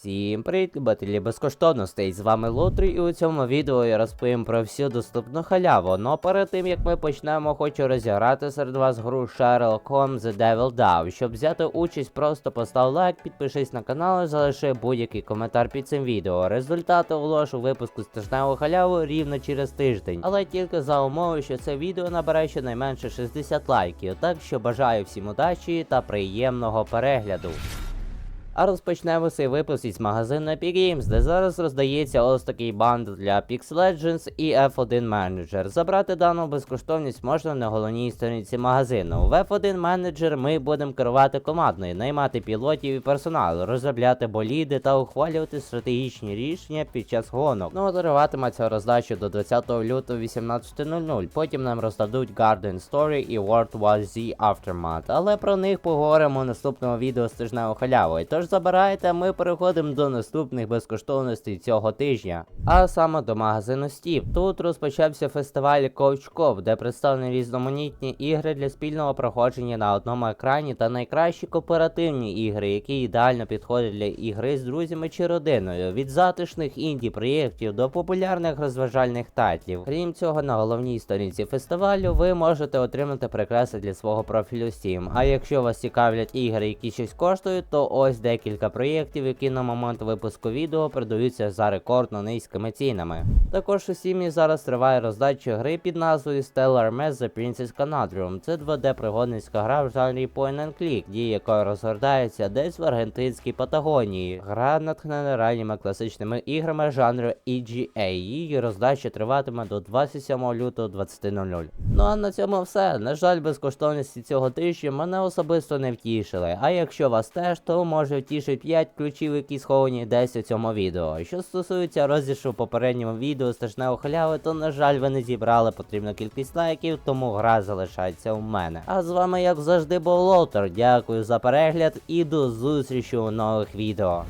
Всім привіт, любителі безкоштовностей, з вами Лотрі, і у цьому відео я розповім про всю доступну халяву. Но перед тим як ми почнемо, хочу розіграти серед вас гру Sherlock Holmes The Devil Down. Щоб взяти участь, просто постав лайк, підпишись на канал і залиши будь-який коментар під цим відео. Результати оголошу випуску стежневу халяву рівно через тиждень, але тільки за умови, що це відео набере щонайменше 60 лайків. Так що бажаю всім удачі та приємного перегляду. А розпочнемо цей випуск із магазину Epic Games, де зараз роздається ось такий бандл для Pix Legends і F1 Manager. Забрати дану безкоштовність можна на головній сторінці магазину. В F1 Manager ми будемо керувати командою, наймати пілотів і персонал, розробляти боліди та ухвалювати стратегічні рішення під час гонок. Ну, триватиметься роздача до 20 лютого 18.00. Потім нам роздадуть Garden Story і World War Z Aftermath, але про них поговоримо в наступному відео з тижневою халявою. Тож забирайте, ми переходимо до наступних безкоштовностей цього тижня. А саме до магазину Steam. Тут розпочався фестиваль Cop, де представлені різноманітні ігри для спільного проходження на одному екрані та найкращі кооперативні ігри, які ідеально підходять для ігри з друзями чи родиною, від затишних інді проєктів до популярних розважальних тайтлів. Крім цього, на головній сторінці фестивалю ви можете отримати прикраси для свого профілю Steam. А якщо вас цікавлять ігри, які щось коштують, то ось декілька проєктів, які на момент випуску відео продаються за рекордно низькими цінами. Також у Steam зараз триває роздача гри під назвою Stellar Mess The Princess Conundrum. Це 2D пригодницька гра в жанрі point and click, дія якої розгортається десь в аргентинській Патагонії. Гра натхнена ранніми класичними іграми жанру EGA. Її роздача триватиме до 27 лютого 20.00. Ну а на цьому все. На жаль, безкоштовності цього тижня мене особисто не втішили. А якщо вас теж, то може втішить 5 ключів, які сховані десь у цьому відео. Що стосується розішу попередньому відео страшного халяви, то на жаль ви не зібрали потрібну кількість лайків, тому гра залишається у мене. А з вами, як завжди, був Лотер. Дякую за перегляд і до зустрічі у нових відео.